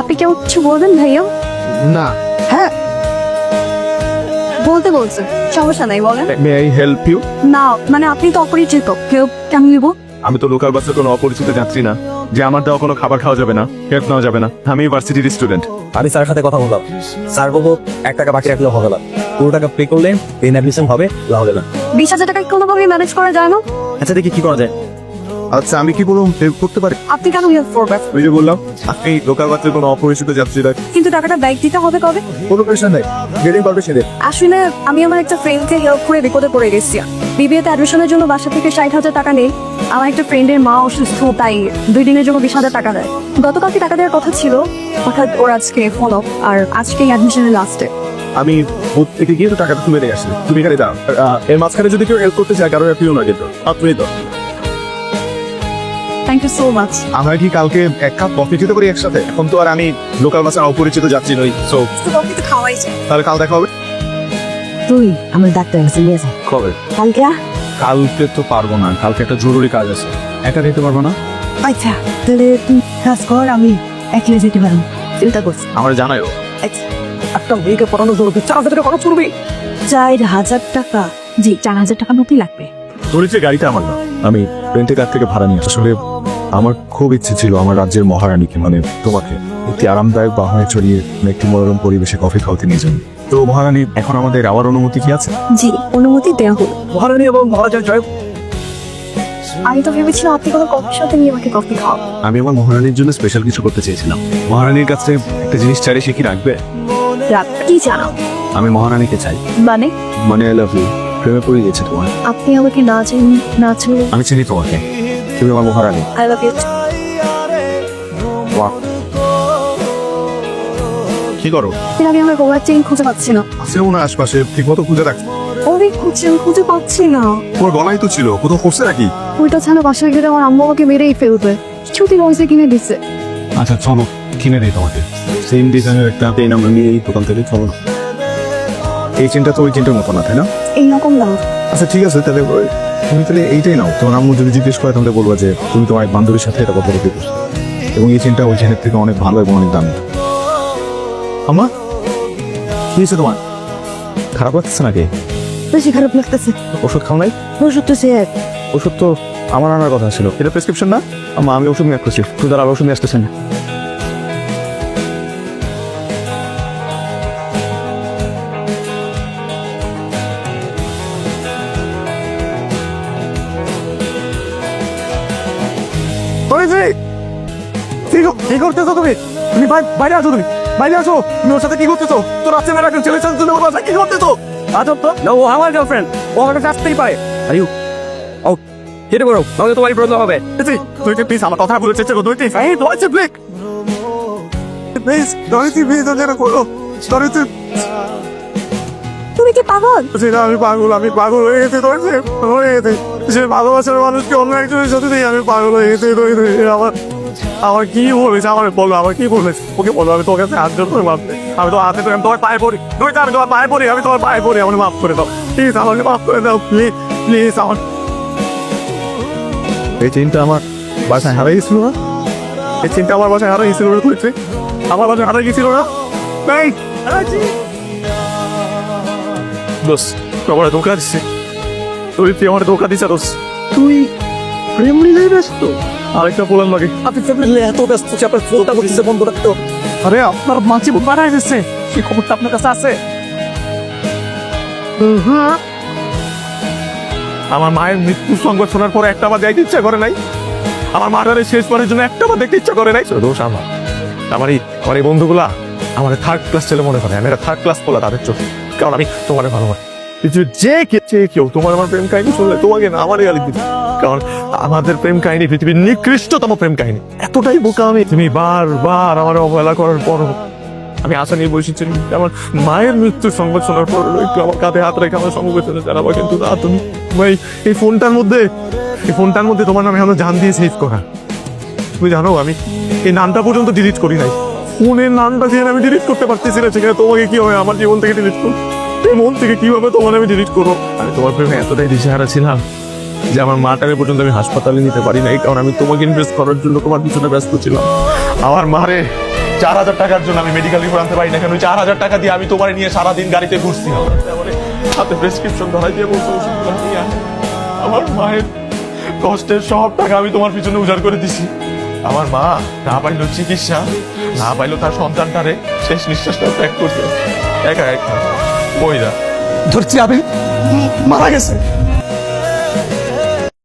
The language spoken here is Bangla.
আপনি কেউ কিছু বলবেন ভাইয়া? না। হ্যাঁ। বলতে বলছে। সমস্যা নাই বলেন। মে আই হেল্প ইউ না মানে আপনি তো অপরিচিত। কেউ কেমন নিব আমি তো লোকাল বাসের কোনো অপরিচিত যাত্রী না। যে আমার দেওয়া কোনো খাবার খাওয়া যাবে না হেল্প নেওয়া যাবে না। আমি ইউনিভার্সিটির স্টুডেন্ট আমি স্যারের সাথে কথা বললাম। স্যার বলব এক টাকা বাকি রাখলেও হবে না। পুরো টাকা পে করলে পেন অ্যাডমিশন হবে না হবে না। বিশ হাজার টাকা কোনোভাবে ম্যানেজ করা যায় না? আচ্ছা দেখি কি করা যায়। আচ্ছা আমি কি কোনো হেল্প করতে পারি? আপনি কেন হেল্প করবেন ওই যে বললাম আপনি লোকাল বাসের কোনো অপরিচিত কিন্তু টাকাটা ব্যাগ দিতে হবে কবে? কোনো প্রেশার নেই। গেটিং পারবে সেদিন আসলে আমি আমার একটা ফ্রেন্ডকে হেল্প করে বিপদে পড়ে গেছি। বিবিএতে অ্যাডমিশনের জন্য বাসা থেকে ষাট হাজার টাকা নেই। আমার একটা ফ্রেন্ডের মা অসুস্থ তাই দুই দিনের জন্য বিশ হাজার টাকা দেয়। গতকালকে টাকা দেওয়ার কথা ছিল অর্থাৎ ওর আজকে ফলো আর আজকে অ্যাডমিশনের লাস্টে আমি বুথ থেকে গিয়ে তো টাকাটা তুলে নিয়ে আসি। তুমি এখানে দাও এর মাঝখানে যদি কেউ হেল্প করতে চায় কারও অ্যাপিও না কিন্তু। আপনি তো। থ্যাংক ইউ সো মাচ আমরা কি কালকে এক কাপ কফি খেতে পারি একসাথে? এখন তো আর আমি লোকাল বাসের অপরিচিত যাত্রী নই সো তো খাওয়াই যায়। তাহলে কাল দেখা হবে? তুই আমার ডাক্তার কাছে নিয়ে যা। কবে? কালকে? কালকে তো পারব না কালকে একটা জরুরি কাজ আছে। একা যেতে পারব না? আচ্ছা তাহলে তুই কাজ কর আমি একলে যেতে পারব। চিন্তা করছি আমার জানাইও আচ্ছা। একটা মেয়েকে পড়ানোর জন্য তুই চার হাজার টাকা খরচ করবি? চার হাজার টাকা? জি চার হাজার টাকা মতোই লাগবে। যে গাড়িটা আমার না। আমি রেন্টে কার থেকে ভাড়া নিয়ে আসলে আমার খুব ইচ্ছে ছিল আমার রাজ্যের মহারানীকে মানে তোমাকে একটি আরামদায়ক বাহনে চড়িয়ে একটি মনোরম পরিবেশে কফি খাওয়াতে নিয়ে যান তো মহারানী এখন আমাদের আবার অনুমতি কি আছে? জি অনুমতি দেওয়া হলো। মহারানী এবং মহারাজার জয়। আমি তো ভেবেছিলাম আপনি কোনো কফির সাথে নিয়ে আমাকে কফি খাও আমি আমার মহারানীর জন্য স্পেশাল কিছু করতে চেয়েছিলাম। মহারানীর কাছে একটা জিনিস চাইলে সে কি রাখবে? রাত কি জানো? আমি মহারানীকে চাই। মানে? মানে আই লাভ ইউ প্রেমে পড়ে গেছে তোমার আপনি আমাকে না চিনি না চিনি আমি চিনি তোমাকে। তুমি আমার মহারানী। আই লাভ ইউ বাহ। কি করো? এর আগে আমার গোলার চেইন খুঁজে পাচ্ছি না। আছে মনে আশপাশে ঠিক মতো খুঁজে রাখছো অনেক খুঁজছি খুঁজে পাচ্ছি না। তোমার গলায় তো ছিল কোথাও করছে নাকি? ওইটা ছাড়া বাসায় গেলে আমার আম্মু আমাকে মেরেই ফেলবে। কিছুদিন হয়েছে কিনে দিচ্ছে আচ্ছা চলো কিনে দিই তোমাকে। সেম ডিজাইনের একটা পেন আমরা নিয়ে এই দোকান থেকে চলো না। এই চেনটা তো ওই চেনটার মতো না তাই না? এইরকম দাম আচ্ছা ঠিক আছে তাহলে ওই- তুমি তাহলে এইটাই নাও। তোমার আম্মু যদি জিজ্ঞেস করে তাহলে বলব যে তুমি তোমার এক বান্ধবীর সাথে এটা কথা বলতে এবং এই চেনটা ওই চেনের থেকে অনেক ভালো এবং অনেক দামি। আম্মা কি হয়েছে তোমার? খারাপ লাগছে নাকি? বেশি খারাপ লাগতেছে। ওষুধ খাও নাই? ওষুধ তো সে এক। ওষুধ তো আমার আনার কথা ছিল। এটা প্রেসক্রিপশন না? আমি ওষুধ নিয়ে আসতেছি। তুই তার ওষুধ নিয়ে আসতেছেন? কি করতেছো তুমি? তুমি বাই- বাইরে আছো তুমি। বাইরে আছো তুমি ওর সাথে কি করতেছো? তোর আছে না রাখেন ছেলের সাথে তুমি ওর কি করতেছো? আজব তো? না, ও আমার গার্লফ্রেন্ড ও আমার কাছে আসতেই পারে। আর ও কেটে করো নাহলে তোমারই প্রবলেম হবে। তুই তুই প্লিজ আমার কথা বলে চেষ্টা করো তুই এই দোয়াইছে ব্লেক প্লিজ দোয়াইছে প্লিজ যেন করো। দোয়াইছে তুমি কি পাগল? সেটা আমি পাগল আমি পাগল হয়ে গেছি দোয়াইছে হয়ে গেছে। সে ভালোবাসার মানুষকে অন্য একজনের সাথে আমি পাগল হয়ে গেছি আমার আমার কি বলেছে আমার বলো আমার কি বলেছে ওকে বলো আমি তোর কাছে হাত করে মাপ আমি তো হাতে আমি তোমার পায়ে পড়ি। দোয়াইছে আমি তোমার পায়ে পড়ি আমি তোমার পায়ে পড়ি আমাকে মাফ করে দাও। প্লিজ আমাকে মাফ করে দাও প্লিজ প্লিজ আমার এই চিন্তা আমার বাসায় হারাই গেছিল না? এই চিন্তা আমার বাসায় হারাই গেছিল না তুই আমার বাসায় হারাই গেছিল না? নাই দোস তোমার ধোকা দিচ্ছে তুই তুই আমার ধোকা দিচ্ছে দোস। তুই প্রেম নিলেই ব্যস্ত। আরেকটা লাগে আপনি ফ্যামিলি এত ব্যস্ত যে আপনার ফোনটা বন্ধ রাখতো আরে আপনার মাছি মারা গেছে সেই খবরটা আপনার কাছে আছে? আমার মায়ের মৃত্যু সংবাদ শোনার পরে একটা বার যাইতে ইচ্ছা করে নাই। আমার মাটারে শেষ পরের জন্য একটা বার দেখতে ইচ্ছা করে নাই। দোষ আমার। আমার এই আমার এই বন্ধুগুলা আমার থার্ড ক্লাস ছেলে মনে করে। আমি একটা থার্ড ক্লাস বলা তাদের চোখে। কারণ আমি তোমার ভালোবাসি। যে কে যে কেউ তোমার আমার প্রেম কাহিনী শুনলে তোমাকে না আমারই গালি দিবে। কারণ আমাদের প্রেম কাহিনী, পৃথিবীর নিকৃষ্টতম প্রেম কাহিনী। এতটাই বোকা আমি। তুমি বারবার আমার অবহেলা করার পর আমি আশা নিয়ে বসেছি। আমার মায়ের মৃত্যুর সংবাদ শোনার পর একটু আমার কাঁধে হাত রেখে আমার পেছনে জানাব কিন্তু না তুমি ভাই, এই ফোনটার মধ্যে এই ফোনটার মধ্যে তোমার নামে আমার জান দিয়ে সেভ করা। তুমি জানো, আমি এই নামটা পর্যন্ত ডিলিট করি নাই। ফোনের নামটা দিয়ে আমি ডিলিট করতে পারতেছি না, সেখানে তোমাকে কি হবে আমার জীবন থেকে ডিলিট করব? এই মন থেকে কীভাবে তোমার আমি ডিলিট করব? আমি তোমার প্রেমে এতটাই দিশেহারা ছিলাম যে আমার মাটাকে পর্যন্ত আমি হাসপাতালে নিতে পারি নাই, কারণ আমি তোমাকে ইনভেস্ট করার জন্য তোমার পিছনে ব্যস্ত ছিলাম। আমার মারে চার হাজার টাকার জন্য আমি মেডিকেল রিপোর্ট আনতে পারি না কেন চার হাজার টাকা দিয়ে আমি তোমার নিয়ে সারাদিন গাড়িতে ঘুরছি? হাতে প্রেসক্রিপশন ধরাই দিয়ে বলছো। আমার মায়ের কষ্টের সব টাকা আমি তোমার পিছনে উজাড় করে দিছি। আমার মা না পাইলো চিকিৎসা, না পাইলো তার সন্তানটারে শেষ নিঃশ্বাসটা ত্যাগ করছে। একা একা। দা ধরছি আমি। মারা গেছে।